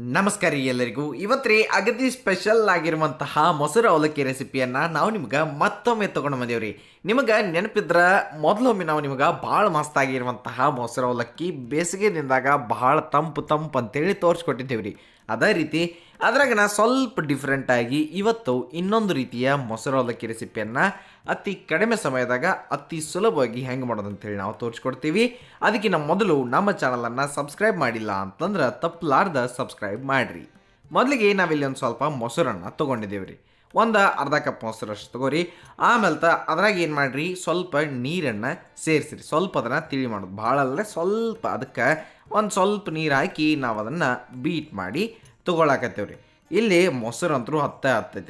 ನಮಸ್ಕಾರ ಎಲ್ಲರಿಗೂ. ಇವತ್ತು ಅಗದಿ ಸ್ಪೆಷಲ್ ಆಗಿರುವಂತಹ ಮೊಸರು ಅವಲಕ್ಕಿ ರೆಸಿಪಿಯನ್ನು ನಾವು ನಿಮ್ಗೆ ಮತ್ತೊಮ್ಮೆ ತೊಗೊಂಡು ಬಂದೇವ್ರಿ. ನಿಮಗೆ ನೆನಪಿದ್ರೆ ಮೊದಲೊಮ್ಮೆ ನಾವು ನಿಮ್ಗೆ ಭಾಳ ಮಸ್ತಾಗಿರುವಂತಹ ಮೊಸರು ಅವಲಕ್ಕಿ ಬೇಸಿಗೆ ದಿನದಾಗ ಭಾಳ ತಂಪು ತಂಪು ಅಂತೇಳಿ ತೋರಿಸ್ಕೊಟ್ಟಿದ್ದೇವೆ ರೀ ಅದೇ ರೀತಿ ಅದ್ರಾಗ ನಾ ಸ್ವಲ್ಪ ಡಿಫ್ರೆಂಟಾಗಿ ಇವತ್ತು ಇನ್ನೊಂದು ರೀತಿಯ ಮೊಸರು ಅವಲಕ್ಕಿ ರೆಸಿಪಿಯನ್ನು ಅತಿ ಕಡಿಮೆ ಸಮಯದಾಗ ಅತಿ ಸುಲಭವಾಗಿ ಹೆಂಗೆ ಮಾಡೋದು ಅಂತೇಳಿ ನಾವು ತೋರಿಸ್ಕೊಡ್ತೀವಿ. ಅದಕ್ಕಿಂತ ಮೊದಲು ನಮ್ಮ ಚಾನಲನ್ನು ಸಬ್ಸ್ಕ್ರೈಬ್ ಮಾಡಿಲ್ಲ ಅಂತಂದ್ರೆ ತಪ್ಪಲಾರ್ದ ಸಬ್ಸ್ಕ್ರೈಬ್ ಮಾಡಿರಿ. ಮೊದಲಿಗೆ ನಾವಿಲ್ಲಿ ಒಂದು ಸ್ವಲ್ಪ ಮೊಸರನ್ನು ತೊಗೊಂಡಿದ್ದೇವೆ ರೀ ಒಂದು ಅರ್ಧ ಕಪ್ ಮೊಸರಷ್ಟು ತಗೋರಿ. ಆಮೇಲೆ ತ ಅದ್ರಾಗ ಏನು ಮಾಡಿರಿ? ಸ್ವಲ್ಪ ನೀರನ್ನು ಸೇರಿಸಿರಿ. ಸ್ವಲ್ಪ ಅದನ್ನು ತಿಳಿ ಮಾಡೋದು. ಭಾಳ ಅಲ್ಲದೆ ಸ್ವಲ್ಪ ಅದಕ್ಕೆ ಒಂದು ಸ್ವಲ್ಪ ನೀರು ಹಾಕಿ ನಾವು ಅದನ್ನು ಬೀಟ್ ಮಾಡಿ ತೊಗೊಳಕತ್ತೇವ್ರಿ. ಇಲ್ಲಿ ಮೊಸರು ಅಂತರೂ ಹತ್ತ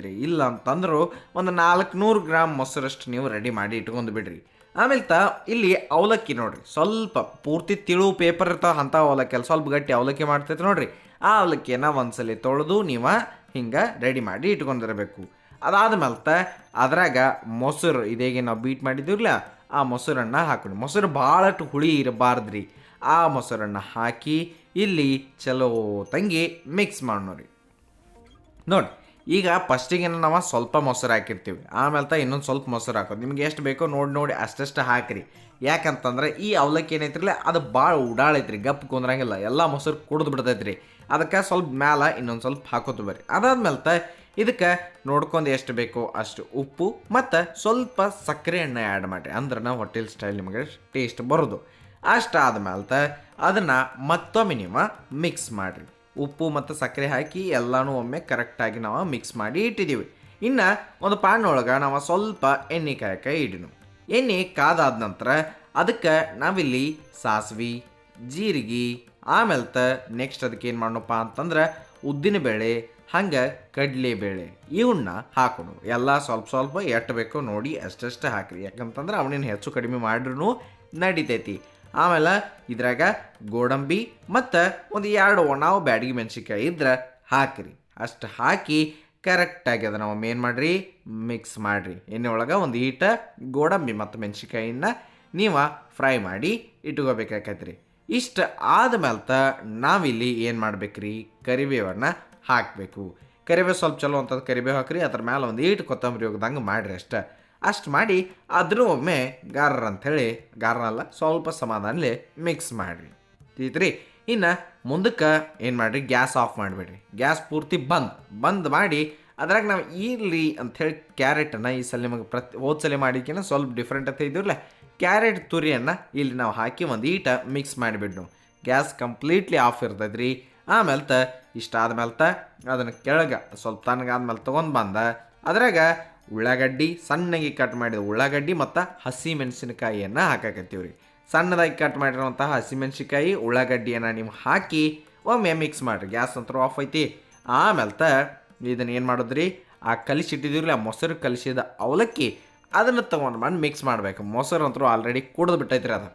ರೀ ಇಲ್ಲ ಅಂತಂದ್ರೆ ಒಂದು ನಾಲ್ಕುನೂರು ಗ್ರಾಮ್ ಮೊಸರಷ್ಟು ನೀವು ರೆಡಿ ಮಾಡಿ ಇಟ್ಕೊಂಡು ಬಿಡ್ರಿ. ಆಮೇಲೆ ತ ಇಲ್ಲಿ ಅವಲಕ್ಕಿ ನೋಡ್ರಿ. ಸ್ವಲ್ಪ ಪೂರ್ತಿ ತಿಳು ಪೇಪರ್ ಇರ್ತಾವ ಅಂಥ ಅವಲಕ್ಕಿ ಸ್ವಲ್ಪ ಗಟ್ಟಿ ಅವಲಕ್ಕಿ ಮಾಡ್ತೈತೆ ನೋಡ್ರಿ. ಆ ಅವಲಕ್ಕಿಯನ್ನು ಒಂದ್ಸಲಿ ತೊಳೆದು ನೀವು ಹಿಂಗೆ ರೆಡಿ ಮಾಡಿ ಇಟ್ಕೊಂಡಿರಬೇಕು. ಅದಾದ್ಮೇಲೆ ತ ಅದ್ರಾಗ ಮೊಸರು ಇದೇಗೆ ನಾವು ಬೀಟ್ ಮಾಡಿದ್ದೀವಲ್ಲ ಆ ಮೊಸರನ್ನು ಹಾಕೊಂಡು ಮೊಸರು ಭಾಳಷ್ಟು ಹುಳಿ ಇರಬಾರ್ದ್ರಿ. ಆ ಮೊಸರನ್ನು ಹಾಕಿ ಇಲ್ಲಿ ಚಲೋ ತಂಗಿ ಮಿಕ್ಸ್ ಮಾಡೋರಿ ನೋಡಿ, ಈಗ ಫಸ್ಟಿಗೆ ನಾವು ಸ್ವಲ್ಪ ಮೊಸರು ಹಾಕಿರ್ತೀವಿ. ಆಮೇಲೆ ತ ಇನ್ನೊಂದು ಸ್ವಲ್ಪ ಮೊಸರು ಹಾಕೋದು. ನಿಮ್ಗೆ ಎಷ್ಟು ಬೇಕೋ ನೋಡಿ ನೋಡಿ ಅಷ್ಟಷ್ಟು ಹಾಕಿರಿ. ಯಾಕಂತಂದ್ರೆ ಈ ಅವಲಕ್ಕಿ ಏನೈತ್ರಲ್ಲ, ಅದು ಭಾಳ ಉಡಾಳೈತ್ರಿ, ಗಪ್ ಕುಂದ್ರಂಗಿಲ್ಲ. ಎಲ್ಲ ಮೊಸರು ಕುಡಿದು ಬಿಡ್ತೈತ್ರಿ. ಅದಕ್ಕೆ ಸ್ವಲ್ಪ ಮ್ಯಾಲ ಇನ್ನೊಂದು ಸ್ವಲ್ಪ ಹಾಕೋತು ಬರ್ರಿ. ಅದಾದ್ಮೇಲೆ ತ ಇದಕ್ಕೆ ನೋಡ್ಕೊಂಡು ಎಷ್ಟು ಬೇಕೋ ಅಷ್ಟು ಉಪ್ಪು ಮತ್ತು ಸ್ವಲ್ಪ ಸಕ್ಕರೆ ಎಣ್ಣೆ ಆ್ಯಡ್ ಮಾಡಿರಿ. ಅಂದ್ರೆ ನಾವು ಹೋಟೆಲ್ ಸ್ಟೈಲ್ ನಿಮಗೆ ಟೇಸ್ಟ್ ಬರೋದು. ಅಷ್ಟಾದ್ಮೇಲೆ ಮೇಲೆ ಅದನ್ನು ಮತ್ತೊಮ್ಮೆ ನೀವು ಮಿಕ್ಸ್ ಮಾಡಿರಿ. ಉಪ್ಪು ಮತ್ತು ಸಕ್ಕರೆ ಹಾಕಿ ಎಲ್ಲನೂ ಒಮ್ಮೆ ಕರೆಕ್ಟಾಗಿ ನಾವು ಮಿಕ್ಸ್ ಮಾಡಿ ಇಟ್ಟಿದ್ದೀವಿ. ಇನ್ನು ಒಂದು ಪಾನ್ ಒಳಗೆ ನಾವು ಸ್ವಲ್ಪ ಎಣ್ಣೆ ಕಾಯಕ ಇಡಿನು ಎಣ್ಣೆ ಕಾದಾದ ನಂತರ ಅದಕ್ಕೆ ನಾವಿಲ್ಲಿ ಸಾಸಿವೆ, ಜೀರಿಗೆ ಆಮೇಲೆ ತ ನೆಕ್ಸ್ಟ್ ಅದಕ್ಕೆ ಏನು ಮಾಡೋಣಪ್ಪ ಅಂತಂದ್ರೆ ಉದ್ದಿನಬೇಳೆ ಹಂಗೆ ಕಡಲೆಬೇಳೆ ಇವನ್ನ ಹಾಕೋಣ. ಎಲ್ಲ ಸ್ವಲ್ಪ ಸ್ವಲ್ಪ ಎಷ್ಟು ಬೇಕೋ ನೋಡಿ ಅಷ್ಟೆಷ್ಟು ಹಾಕಿರಿ. ಯಾಕಂತಂದ್ರೆ ಅವನೇನು ಹೆಚ್ಚು ಕಡಿಮೆ ಮಾಡ್ರೂ ನಡಿತೈತಿ. ಆಮೇಲೆ ಇದ್ರಾಗ ಗೋಡಂಬಿ ಮತ್ತು ಒಂದು ಎರಡು ಒಣಾವು ಬ್ಯಾಡಗಿ ಮೆಣಸಿನ್ಕಾಯಿ ಇದ್ರೆ ಹಾಕಿರಿ. ಅಷ್ಟು ಹಾಕಿ ಕರೆಕ್ಟಾಗಿ ಅದನ್ನು ಒಮ್ಮೆ ಏನು ಮಾಡಿರಿ? ಮಿಕ್ಸ್ ಮಾಡಿರಿ. ಎಣ್ಣೆ ಒಳಗೆ ಒಂದು ಹೀಟ ಗೋಡಂಬಿ ಮತ್ತು ಮೆಣಸಿನ್ಕಾಯಿನ ನೀವು ಫ್ರೈ ಮಾಡಿ ಇಟ್ಕೋಬೇಕಾಕೈತ್ರಿ. ಇಷ್ಟು ಆದಮೇಲೆ ತ ನಾವಿಲ್ಲಿ ಏನು ಮಾಡ್ಬೇಕ್ರಿ? ಕರಿಬೇವನ್ನು ಹಾಕಬೇಕು. ಕರಿಬೇವು ಸ್ವಲ್ಪ ಚಲೋ ಅಂತಂದು ಕರಿಬೇವು ಹಾಕ್ರಿ. ಅದ್ರ ಮೇಲೆ ಒಂದು ಈಟು ಕೊತ್ತಂಬರಿ ಹೋಗ್ದಂಗೆ ಮಾಡಿರಿ ಅಷ್ಟೇ. ಅಷ್ಟು ಮಾಡಿ ಅದನ್ನು ಒಮ್ಮೆ ಗಾರರ್ ಅಂಥೇಳಿ ಗಾರನಲ್ಲ ಸ್ವಲ್ಪ ಸಮಾಧಾನಲೆ ಮಿಕ್ಸ್ ಮಾಡಿರಿ. ತಿಳಿತ್ರಿ? ಇನ್ನು ಮುಂದಕ್ಕೆ ಏನು ಮಾಡಿರಿ? Gas off ಮಾಡಿಬಿಡ್ರಿ. ಗ್ಯಾಸ್ ಪೂರ್ತಿ ಬಂದ್ ಬಂದ್ ಮಾಡಿ ಅದ್ರಾಗ ನಾವು ಈರ್ಲಿ ಅಂಥೇಳಿ ಕ್ಯಾರೆಟನ್ನು ಈ ಸಲ ನಿಮಗೆ ಪ್ರತಿ, ಹೋದ ಸಲ ಮಾಡಿದ್ಕಿನ ಸ್ವಲ್ಪ ಡಿಫ್ರೆಂಟ್ ಅಂತ ಇದ್ದಿರಲ್ಲ ಕ್ಯಾರೆಟ್ ತುರಿಯನ್ನು ಇಲ್ಲಿ ನಾವು ಹಾಕಿ ಒಂದು ಈಟ ಮಿಕ್ಸ್ ಮಾಡಿಬಿಡ್ನು ಗ್ಯಾಸ್ ಕಂಪ್ಲೀಟ್ಲಿ ಆಫ್ ಇರ್ತೈತ್ರಿ. ಆಮೇಲೆ ತ ಇಷ್ಟ ಆದಮೇಲೆ ತ ಅದನ್ನು ಕೆಳಗೆ ಸ್ವಲ್ಪ ತನಗಾದ್ಮೇಲೆ ತೊಗೊಂಡು ಬಂದ, ಅದ್ರಾಗ ಉಳ್ಳಾಗಡ್ಡಿ, ಸಣ್ಣಗೆ ಕಟ್ ಮಾಡಿದ ಉಳ್ಳಾಗಡ್ಡಿ ಮತ್ತು ಹಸಿ ಮೆಣಸಿನಕಾಯಿಯನ್ನು ಹಾಕಾಕತ್ತೀವಿ ರೀ ಸಣ್ಣದಾಗಿ ಕಟ್ ಮಾಡಿರುವಂತಹ ಹಸಿಮೆಣ್ಸಿಕಾಯಿ ಉಳ್ಳಾಗಡ್ಡಿಯನ್ನು ನೀವು ಹಾಕಿ ಒಮ್ಮೆ ಮಿಕ್ಸ್ ಮಾಡಿರಿ. ಗ್ಯಾಸ್ ಅಂತೂ ಆಫ್ ಐತಿ. ಆಮೇಲೆ ತ ಇದನ್ನು ಏನು ಮಾಡಿದ್ರಿ? ಆ ಕಲಿಸಿಟ್ಟಿದ್ದೀವ್ರಿ ಆ ಮೊಸರು ಕಲಿಸಿದ ಅವಲಕ್ಕಿ ಅದನ್ನು ತೊಗೊಂಡು ಮಾಡಿ ಮಿಕ್ಸ್ ಮಾಡಬೇಕು. ಮೊಸರು ಅಂತರೂ ಆಲ್ರೆಡಿ ಕುಡಿದು ಬಿಟ್ಟೈತ್ರಿ ಅದು.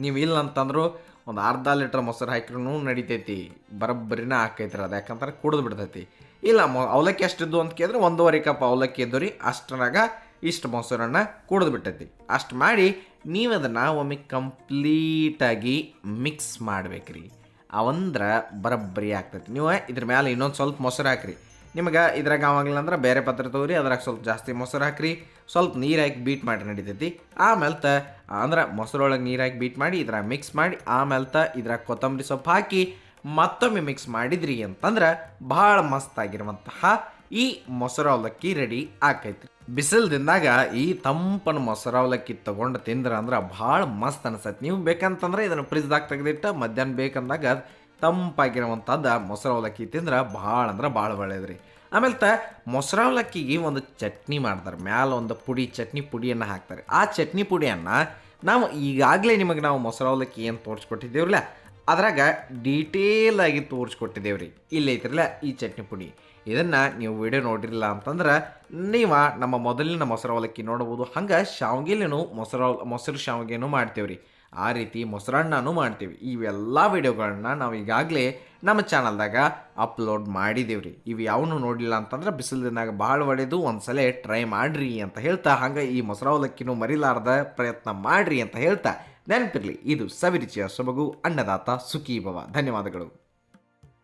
ನೀವು ಇಲ್ಲ ಅಂತಂದ್ರು ಒಂದು ಅರ್ಧ ಲೀಟ್ರ್ ಮೊಸರು ಹಾಕಿರೂ ನಡಿತೈತಿ. ಬರೋಬ್ಬರಿನ ಹಾಕೈತ್ರಿ ಅದು. ಯಾಕಂದ್ರೆ ಕುಡಿದು ಬಿಡ್ತೈತಿ. ಇಲ್ಲ, ಮೊ ಅವಲಕ್ಕಿ ಎಷ್ಟಿದ್ದು ಅಂತ ಕೇಳಿದ್ರೆ ಒಂದೂವರೆ ಕಪ್ ಅವಲಕ್ಕಿ ಇದ್ದು ರೀ, ಅಷ್ಟರಾಗ ಇಷ್ಟು ಮೊಸರನ್ನು ಕುಡಿದು ಬಿಟ್ಟೈತಿ ಅಷ್ಟು ಮಾಡಿ ನೀವು ಅದನ್ನು ಒಮ್ಮೆ ಕಂಪ್ಲೀಟಾಗಿ ಮಿಕ್ಸ್ ಮಾಡ್ಬೇಕ್ರಿ. ಅವಂದ್ರೆ ಬರಬ್ಬರಿ ಆಗ್ತೈತಿ. ನೀವು ಇದ್ರ ಮೇಲೆ ಇನ್ನೊಂದು ಸ್ವಲ್ಪ ಮೊಸರು ಹಾಕ್ರಿ. ನಿಮಗೆ ಇದ್ರಾಗ ಆವಾಗಲಿಲ್ಲ ಅಂದ್ರೆ ಬೇರೆ ಪತ್ರ ತಗೋರಿ, ಅದ್ರಾಗ ಸ್ವಲ್ಪ ಜಾಸ್ತಿ ಮೊಸರು ಹಾಕ್ರಿ. ಸ್ವಲ್ಪ ನೀರು ಹಾಕಿ ಬೀಟ್ ಮಾಡಿ ನಡಿತೈತಿ. ಆಮೇಲೆ ತ ಅಂದ್ರೆ ಮೊಸರೊಳಗೆ ನೀರು ಹಾಕಿ ಬೀಟ್ ಮಾಡಿ, ಇದ್ರಾಗ ಮಿಕ್ಸ್ ಮಾಡಿ ಆಮೇಲೆ ತ ಇದ್ರಾಗ ಕೊತ್ತಂಬರಿ ಸೊಪ್ಪು ಹಾಕಿ ಮತ್ತೊಮ್ಮೆ ಮಿಕ್ಸ್ ಮಾಡಿದ್ರಿ ಅಂತಂದ್ರೆ ಭಾಳ ಮಸ್ತಾಗಿರುವಂತಹ ಈ ಮೊಸರು ಅವಲಕ್ಕಿ ರೆಡಿ ಆಕೈತ್ರಿ. ಬಿಸಿಲ್ದಿಂದಾಗ ಈ ತಂಪನ ಮೊಸರು ಅವಲಕ್ಕಿ ತೊಗೊಂಡು ತಿಂದ್ರೆ ಅಂದ್ರೆ ಭಾಳ ಮಸ್ತ್ ಅನಿಸತ್ತೆ ನೀವು ಬೇಕಂತಂದ್ರೆ ಇದನ್ನು ಫ್ರಿಜ್ದಾಗ ತೆಗೆದಿಟ್ಟು, ಮಧ್ಯಾಹ್ನ ಬೇಕಂದಾಗ ತಂಪಾಗಿರುವಂಥದ್ದು ಮೊಸರು ಅವಲಕ್ಕಿ ತಿಂದ್ರೆ ಭಾಳ ಅಂದ್ರೆ ಭಾಳ ಒಳ್ಳೇದ್ರಿ. ಆಮೇಲೆ ತ ಮೊಸರು ಅವಲಕ್ಕಿಗೆ ಒಂದು ಚಟ್ನಿ ಮಾಡ್ತಾರೆ. ಮ್ಯಾಲ ಒಂದು ಪುಡಿ, ಚಟ್ನಿ ಪುಡಿಯನ್ನು ಹಾಕ್ತಾರೆ. ಆ ಚಟ್ನಿ ಪುಡಿಯನ್ನು ನಾವು ಈಗಾಗಲೇ ನಿಮಗೆ ನಾವು ಮೊಸರು ಅವಲಕ್ಕಿ ಏನು ತೋರಿಸ್ಕೊಟ್ಟಿದ್ದೇವ್ರಲ್ಲ ಅದ್ರಾಗ ಡೀಟೇಲ್ ಆಗಿ ತೋರಿಸ್ಕೊಟ್ಟಿದ್ದೇವೆ ರೀ ಇಲ್ಲಿ ಐತ್ರಲ್ಲ, ಈ ಚಟ್ನಿ ಪುಡಿ. ಇದನ್ನು ನೀವು ವಿಡಿಯೋ ನೋಡಿರಲಿಲ್ಲ ಅಂತಂದ್ರೆ ನೀವು ನಮ್ಮ ಮೊದಲಿನ ಮೊಸರು ಅವಲಕ್ಕಿ ನೋಡ್ಬೋದು ಹಂಗೆ ಶಾವಿಗೆಲೂ ಮೊಸರು ಮೊಸರು ಶಾವ್ಗೆನೂ ಮಾಡ್ತೇವೆ ರೀ ಆ ರೀತಿ ಮೊಸರನ್ನೂ ಮಾಡ್ತೀವಿ. ಇವೆಲ್ಲ ವಿಡಿಯೋಗಳನ್ನ ನಾವು ಈಗಾಗಲೇ ನಮ್ಮ ಚಾನಲ್ದಾಗ ಅಪ್ಲೋಡ್ ಮಾಡಿದ್ದೀವಿ ರೀ ಇವು ಯಾವನು ನೋಡಿಲ್ಲ ಅಂತಂದ್ರೆ ಬಿಸಿಲಿನಾಗ ಭಾಳ ಒಡೆದು ಒಂದ್ಸಲ ಟ್ರೈ ಮಾಡ್ರಿ ಅಂತ ಹೇಳ್ತಾ, ಹಂಗೆ ಈ ಮೊಸರು ಅವಲಕ್ಕಿನೂ ಮರಿಲಾರ್ದ ಪ್ರಯತ್ನ ಮಾಡ್ರಿ ಅಂತ ಹೇಳ್ತಾ ನೆನಪಿರಲಿ ಇದು ಸವಿರುಚಿಯ ಸೊಬಗು ಅನ್ನದಾತ ಸುಖೀಭವ. ಧನ್ಯವಾದಗಳು.